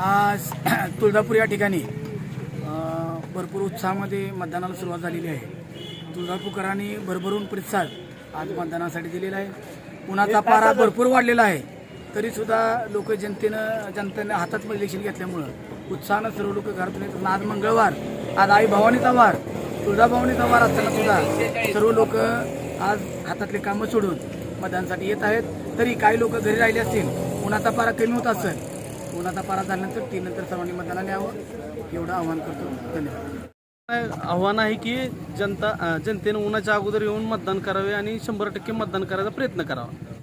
तुळजापूर या ठिकाणी भरपूर उत्साहामध्ये मतदानाला सुरुवात झालेली आहे. तुळजापूरकरांनी भरभरून प्रतिसाद आज मतदानासाठी दिलेला आहे. उन्हाचा पारा भरपूर वाढलेला आहे. तरी सुद्धा लोक जनतेनं जनतेनं हातात इलेक्शन घेतल्यामुळं उत्साहानं सर्व लोक घरातून येतात. आज मंगळवार आज आई भवानीचा वार तुळजाभवानीचा वार असताना सुद्धा सर्व लोक आज हातातले कामं सोडून मतदानासाठी येत आहेत. तरी काही लोक घरी राहिले असतील उन्हाचा पारा कमी होत असेल उन्हाचा पारा झाल्यानंतर ती नंतर सर्वांनी मतदानाला यावं एवढं आव्हान करतो. धन्यवाद. आव्हान आहे की जनता जनतेनं उन्हाच्या अगोदर येऊन मतदान करावे आणि शंभर टक्के मतदान करायचा प्रयत्न करावा.